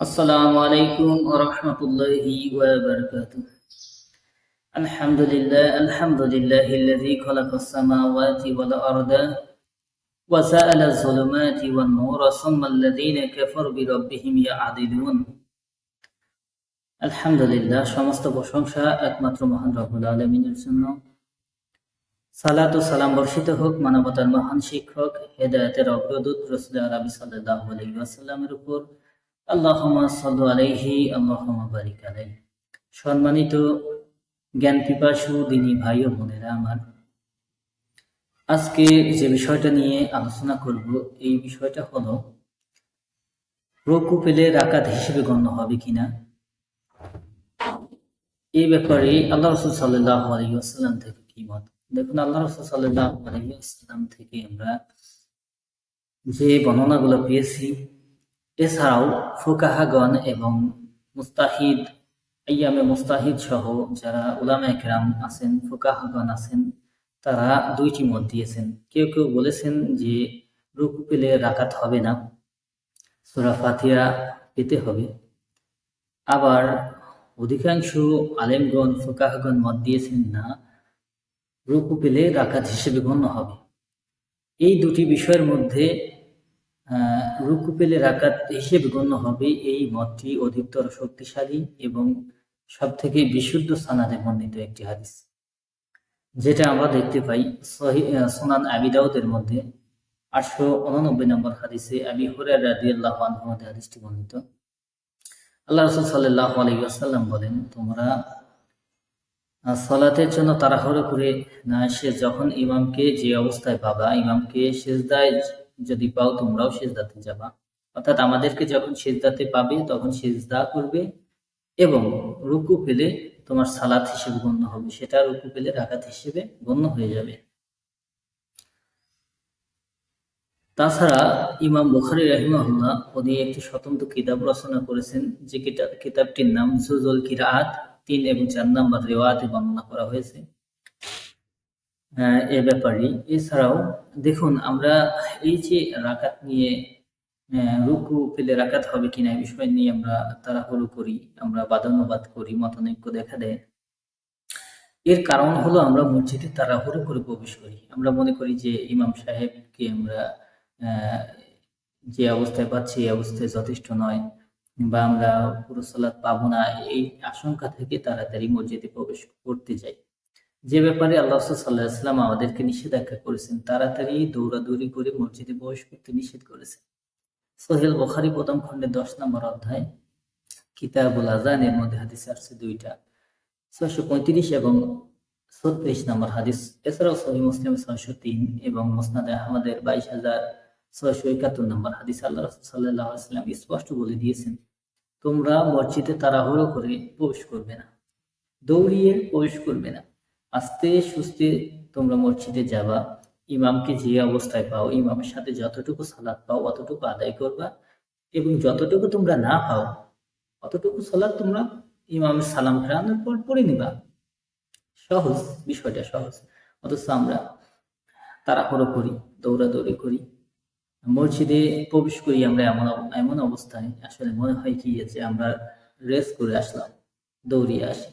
السلام عليكم ورحمة الله وبركاته الحمد لله الحمد لله الذي خلق السماوات والأرض وسأل الظلمات والنور ثم الذين كفروا بربهم يعدلون আলহামদুলিল্লাহ সমস্ত প্রশংসা একমাত্র মহান রব্বুল আলমিনের জন্য সালাত ও সালাম বর্ষিত হোক মানবতার মহান শিক্ষক হেদায়তের অগ্রদূত রসুল আরবি সাল্লাহ আলহিমের উপর সম্মানিত জ্ঞান পিপাসু দিনী ভাই ও বোনেরা আমার, আজকে যে বিষয়টা নিয়ে আলোচনা করব, এই বিষয়টা হলো, রকু পেলে রাকাত হিসেবে গণ্য হবে কিনা? এই ব্যাপারে আল্লাহ রসুল আলহিউসাল্লাম থেকে কি মত? দেখুন, আল্লাহ রসুল আলহিউসাল্লাম থেকে আমরা যে বর্ণনাগুলো পেয়েছি এছাড়াও ফোকাহাগণ এবং মুস্তাহিদ ইয়ামে মুস্তাহিদ সহ যারা উলামা একরাম আছেন, ফোকাহাগণ আছেন, তারা দুইটি মত দিয়েছেন। কেউ কেউ বলেছেন যে রুকু পেলে রাকাত হবে না, সুরা ফাতিয়া পেতে হবে। আবার অধিকাংশ আলেমগণ, ফোকাহগণ মত দিয়েছেন না, রুকু পেলে রাকাত হিসেবে গণ্য হবে। এই দুটি বিষয়ের মধ্যে রুকু পেলে রাকাত হিসেবে গণ্য হবে এই মতটি অধিকতর শক্তিশালী এবং সব থেকে বিশুদ্ধ সানাদে বর্ণিত একটি হাদিস, যেটা আমরা দেখতে পাই সোনান আবিদাউদের মধ্যে। আটশো উননব্বই নম্বর হাদিসে আবি হুরার রাদি আল্লাহ হাদিসটি বর্ণিত। আল্লাহ রসুল সাল্লাহ আলাইসাল্লাম বলেন, তোমরা সলাতের জন্য তাড়াহুড়ো করে না সে যখন ইমামকে যে অবস্থায় পাবা, ইমামকে শেষদায় যদি পাও তোমরাও সেজদাতে যাবা। অর্থাৎ আমাদেরকে যখন সেজদাতে পাবে, তখন সেজদা করবে এবং রুকু পেলে তোমার সালাত হিসেবে গণ্য হবে। সেটা রুকু পেলে রাখাত হিসেবে গণ্য হয়ে যাবে। তাছাড়া ইমাম বুখারি রাহিমাহুল্লাহ উনি একটি স্বতন্ত্র কিতাব রচনা করেছেন, যে কিতাবটির নাম জুজুল কিরাত তিন এবং চার নাম্বার রেওয়াতে বর্ণনা করা হয়েছে। এ ব্যাপারে। এছাড়াও দেখুন, আমরা এই যে রাকাত নিয়ে রুকু পেলে রাকাত হবে কিনা এই বিষয় নিয়ে আমরা তাড়াহুড়ো করি, আমরা বাদানুবাদ করি, মতানৈক্য দেখা দেয়। এর কারণ হলো আমরা মসজিদে তাড়াহুড়ো করে প্রবেশ করি। আমরা মনে করি যে ইমাম সাহেবকে আমরা যে অবস্থায় পাচ্ছি এই অবস্থায় যথেষ্ট নয় বা আমরা পুরো সালাদ পাবো না, এই আশঙ্কা থেকে তাড়াতাড়ি মসজিদে প্রবেশ করতে যাই যে ব্যাপারে আল্লাহ সাল্লাহ ইসলাম আমাদেরকে নিষেধাজ্ঞা করেছেন তাড়াতাড়ি দৌড়াদৌড়ি করে মসজিদে প্রবেশ করতে নিষেধ করেছেন সোহেল বখারি প্রথম খণ্ডে দশ নম্বর অধ্যায়, কিতাবুল আজানের মধ্যে হাদিস আসছে দুইটা। ছয়শো পঁয়ত্রিশ এবং ছত্রিশ নম্বর হাদিস, এছাড়াও সহি মুসলিম ছয়শো তিন এবং মোসনাদ আহমদের বাইশ হাজার ছয়শো একাত্তর নম্বর হাদিস আল্লাহ সাল্লাহ স্পষ্ট বলে দিয়েছেন, তোমরা মসজিদে তাড়াহুড়ো করে প্রবেশ করবে না, দৌড়িয়ে প্রবেশ করবে না। আস্তে সুস্তে তোমরা মসজিদে যাবা, ইমামকে যে অবস্থায় পাও, ইমামের সাথে যতটুকু সালাদ পাও, অতটুকু আদায় করবা এবং যতটুকু তোমরা না পাও, অতটুকু সালাদ তোমরা ইমামের সালাম ফেরানোর পর পড়ে নিবা। সহজ, বিষয়টা সহজ। অথচ আমরা তাড়াহুড়ো করি, দৌড়াদৌড়ি করি। মসজিদে প্রবেশ করি আমরা এমন এমন অবস্থায়, আসলে মনে হয় কি যে আমরা রেস করে আসলাম, দৌড়িয়ে আসি।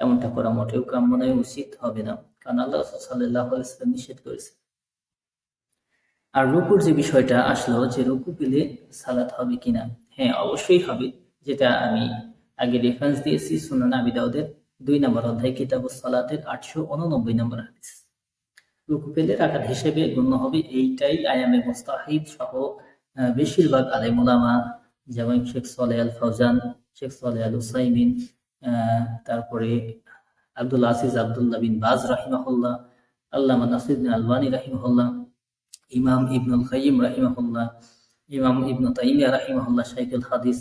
এমনটা করা মোটেও কাম্য নয়, উচিত হবে না। কারণ আল্লাহ সাল্লাহ ইসলাম নিষেধ করেছে আর রুকুর যে বিষয়টা আসলো যে রুকু পেলে সালাত হবে কিনা? হ্যাঁ অবশ্যই হবে। যেটা আমি আগে রেফারেন্স দিয়েছি সুনান আবিদাউদের দুই নম্বর অধ্যায় কিতাব সালাতের আটশো উননব্বই নম্বর হাদিস। রুকু পেলে রাখাত হিসেবে গণ্য হবে এইটাই আয়ামে মোস্তাহিদ সহ বেশিরভাগ আলেমুলামা যেমন শেখ সলে আল ফৌজান শেখ সলে আল হুসাইমিন তারপরে আব্দুল আসিজ আবদুল্লাহ বিন বাজ রাহিমাহুল্লাহ, আল্লামা নাসিদ্দিন আলবানী রাহিমাহুল্লাহ, ইমাম ইবনুল খাইম রাহিমাহুল্লাহ, ইমাম ইবনু তাইমিয়া রাহিমাহুল্লাহ শাইকুল হাদিস।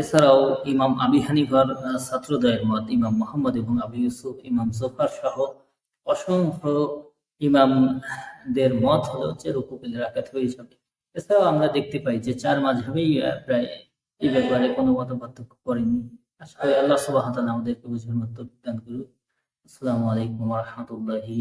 এছাড়াও ইমাম আবি হানিফার ছাত্রদয়ের মত ইমাম মোহাম্মদ এবং আবি ইউসুফ, ইমাম জোফার সহ অসংখ্য ইমামদের মত হলো রুকুপিলের আঘাত হয়ে যাবে। এছাড়াও আমরা দেখতে পাই যে চার মাঝহেই প্রায় এই ব্যাপারে কোনো মত পার্থক্য করেনি আশা করি আল্লাহ আমাদেরকে বুঝার মতো দান করুন আসসালামু আলাইকুম রহমতুল্লাহি